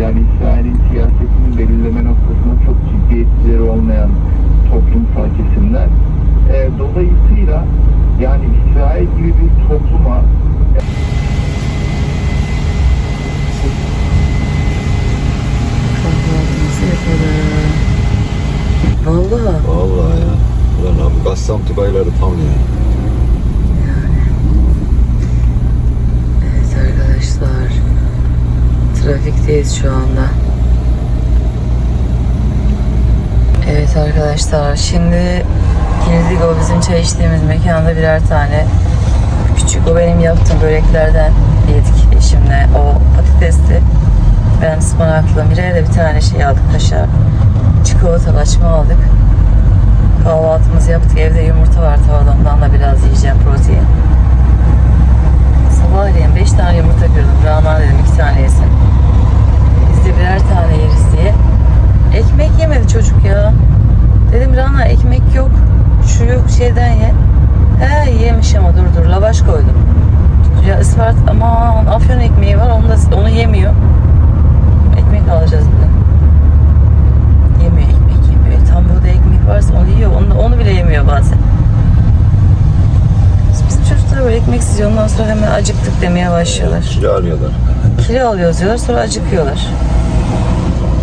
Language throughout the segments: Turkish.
Yani İsrail'in siyasetini belirleme noktasında çok ciddi etkileri olmayan toplumsal kesimler. E, dolayısıyla yani İsrail gibi bir topluma Kahvaltımızı yapalım. Vallahi Vallahi ya. Ulan abi Gassam Tugayları tam ya. Evet arkadaşlar. Trafikteyiz şu anda. Evet arkadaşlar şimdi girdik. O bizim çay içtiğimiz mekanda birer tane küçük o benim yaptığım böreklerden yedik eşimle. O patatesli ben ıspanaklı Mire'ye de bir tane şey aldık kaşar. Çikolata açma aldık. Kahvaltımızı yaptık. Evde yumurta var tavada ondan da biraz yiyeceğim protein Sabahleyin 5 tane yumurta kırdım. Rana dedim 2 tane yesin. Biz de birer tane yeriz diye. Ekmek yemedi çocuk ya. Dedim Rana ekmek yok. Şu yok şeyden ye. He yemiş ama dur dur lavaş koydum. Ya ıspart aman afyon ekmeği var onu da onu yemiyor. Ekmek alacağız bir de. Yemiyor ekmek yemiyor. Tam burada ekmek varsa onu yiyor. Onu, onu bile yemiyor bazen. Bizim çocuklar böyle ekmeksiz yiyor. Ondan sonra hemen acıktık demeye başlıyorlar. Kilo alıyorlar. Kilo alıyoruz diyorlar sonra acıkıyorlar.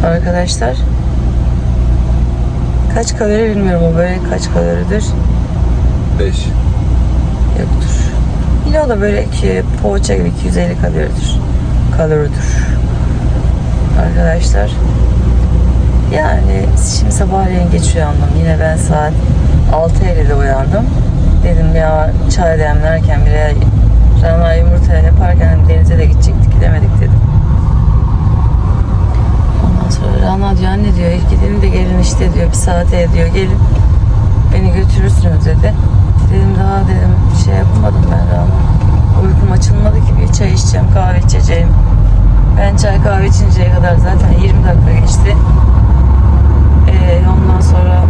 Arkadaşlar. Kaç kalori bilmiyorum o börek kaç kaloridir. 5. Yoktur. Yine o da börek e, poğaça gibi 250 kaloridir. Kaloridir. Arkadaşlar. Yani şimdi sabahleyin geç uyandım. Yine ben saat 6.50'de uyandım. Dedim ya çay demlerken bile Rana yumurta yaparken denize de gidecektik gidemedik dedim. Ondan sonra Rana diyor anne diyor gidelim de gelin işte diyor bir saate diyor gelin beni götürürsünüz dedi. Dedim daha dedim şey yapamadım ben Rana. Uykum açılmadı ki bir çay içeceğim kahve içeceğim. Ben çay kahve içinceye kadar zaten 20 dakika geçti. Ee, ondan sonra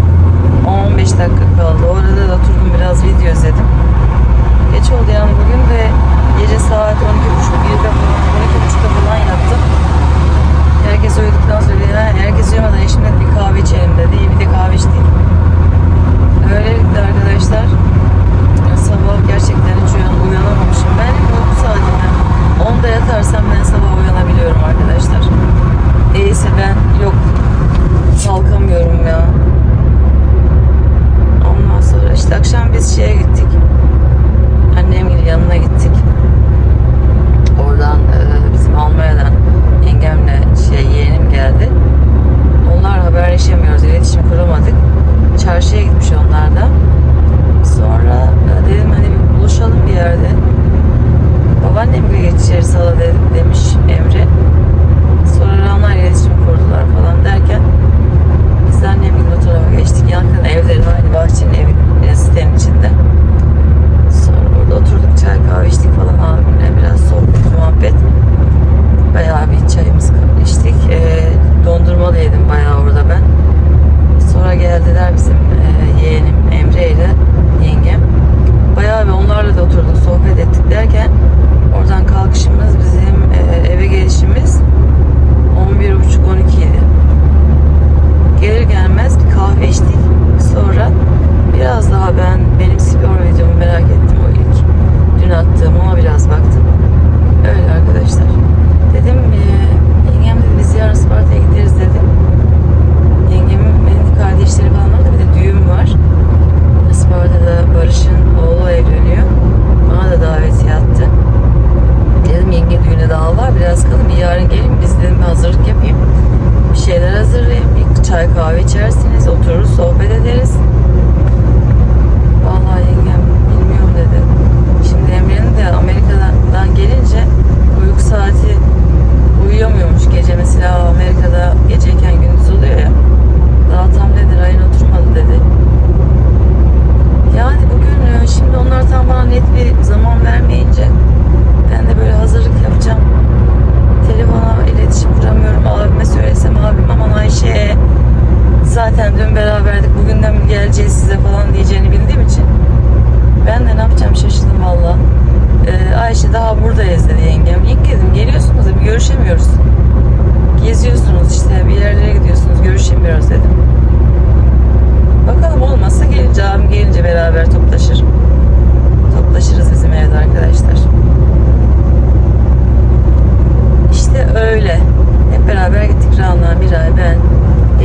Rana, Miray, ben,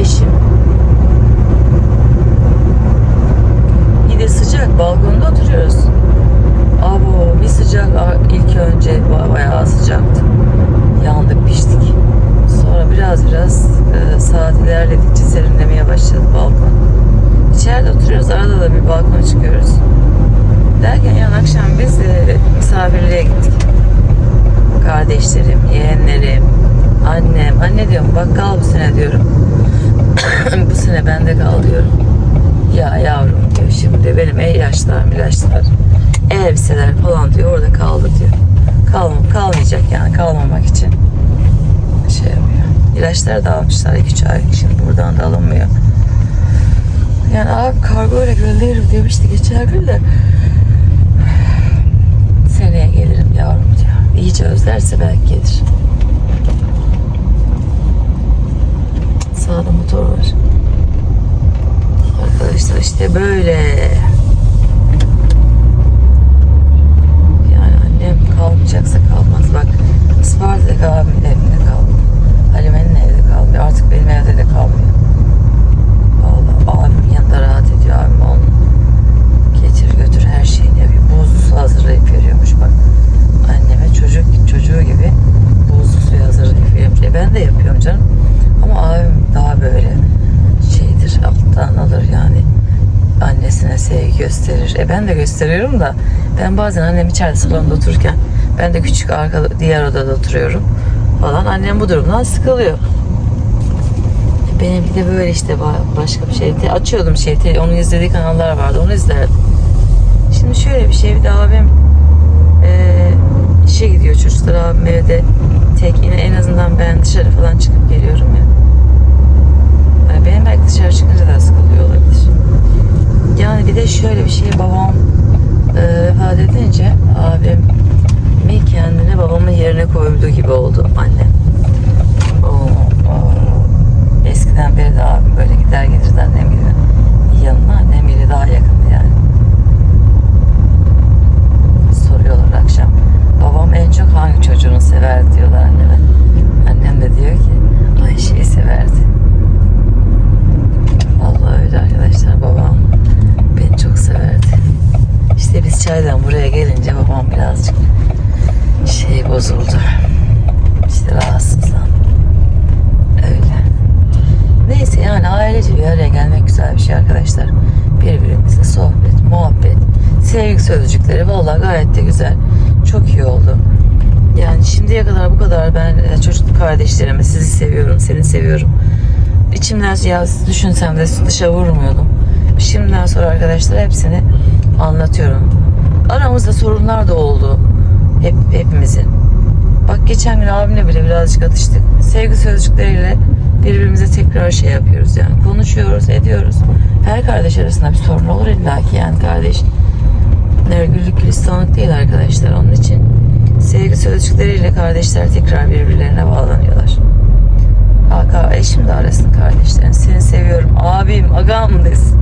eşim. Yine sıcak balkonda oturuyoruz. Abo bir sıcak ilk önce bayağı sıcaktı. Yandık piştik. Sonra biraz biraz e, saat ilerledikçe serinlemeye başladı balkon. İçeride oturuyoruz arada da bir balkona çıkıyoruz. Derken yan akşam biz e, misafirliğe gittik. Kardeşlerim, yeğenlerim, Anne diyorum bak kal bu sene diyorum. bu sene bende kal diyorum. Ya yavrum diyor şimdi benim el yaşlar milaçlar elbiseler falan diyor orada kaldı diyor. Kalmam, kalmayacak yani kalmamak için şey yapıyor. İlaçlar da almışlar 2-3 ay şimdi buradan da alınmıyor. Yani abi kargo ile gönderirim demişti geçen gün de seneye gelirim yavrum diyor. İyice özlerse belki gelir. Sağda motor var. Arkadaşlar işte böyle. Yani annem kalmayacaksa kalmaz. Bak Isparta'daki abimin evinde kalmıyor. Halime'nin evinde kalmıyor. Artık benim evde de kalmıyor. Vallahi abim yanında rahat ediyor abim onun. Getir götür her şeyini yapıyor. Buzlu su hazırlayıp veriyormuş bak. Anneme çocuk çocuğu gibi buzlu suyu hazırlayıp veriyormuş. E ben de yapıyorum canım. Ama abim daha böyle şeydir alttan alır yani annesine sevgi gösterir. E ben de gösteriyorum da ben bazen annem içeride salonda otururken ben de küçük arka diğer odada oturuyorum falan. Annem bu durumdan sıkılıyor. E Benim bir de böyle işte ba- başka bir şey. Açıyordum şey. Onun izlediği kanallar vardı. Onu izlerdim. Şimdi şöyle bir şey. Bir de abim e, işe gidiyor çocuklar. Abim evde tek. Yine en azından ben dışarı falan çıkıp geliyorum ya. Yani benim belki dışarı çıkınca da sıkılıyor olabilir. Yani bir de şöyle bir şey. Babam e, vefat edince abim mi kendini babamın yerine koyduğu gibi oldu annem. O, o, eskiden beri de abim böyle gider gelirdi annem gibi yanına annem ile daha yakındı yani. Soruyorlar akşam. Babam en çok hangi çocuğunu sever diyorlar anneme. Annem de diyor ki Ayşe'yi severdi. Vallahi öyle arkadaşlar babam beni çok severdi. İşte biz çaydan buraya gelince babam birazcık şey bozuldu. İşte rahatsızlandı. Öyle. Neyse yani ailece bir araya gelmek güzel bir şey arkadaşlar. Birbirimizle sohbet, muhabbet, sevgi sözcükleri vallahi gayet de güzel. Çok iyi oldu. Yani şimdiye kadar bu kadar ben e, çocuk kardeşlerimi sizi seviyorum, seni seviyorum. İçimden ya düşünsem de dışa vurmuyordum. Şimdiden sonra arkadaşlar hepsini anlatıyorum. Aramızda sorunlar da oldu. Hep, hepimizin. Bak geçen gün abimle bile birazcık atıştık. Sevgi sözcükleriyle birbirimize tekrar şey yapıyoruz yani. Konuşuyoruz, ediyoruz. Her kardeş arasında bir sorun olur illaki yani kardeş. Nergüllük gülistanlık değil arkadaşlar. Onun için sevgi sözcükleriyle kardeşler tekrar birbirlerine bağlanıyorlar. Hakan eşim de arasın kardeşlerini. Seni seviyorum. Abim, agam desin.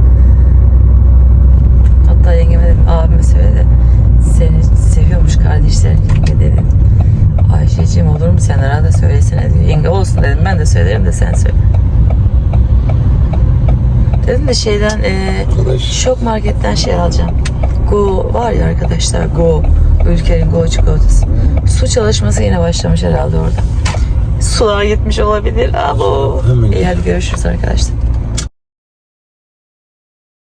Hatta yengeme dedim, abime söyledi. Seni seviyormuş kardeşlerin yenge dedim. Ayşe'cim olur mu sen arada söylesene diyor. Yenge olsun dedim. Ben de söylerim de sen söyle. Dedim de şeyden e, Arkadaş. şok marketten şey alacağım. Go var ya arkadaşlar Go. Ülkenin Go çikolatası. Su çalışması yine başlamış herhalde orada. Sular gitmiş olabilir. Abo. Hemen İyi hadi görüşürüz arkadaşlar.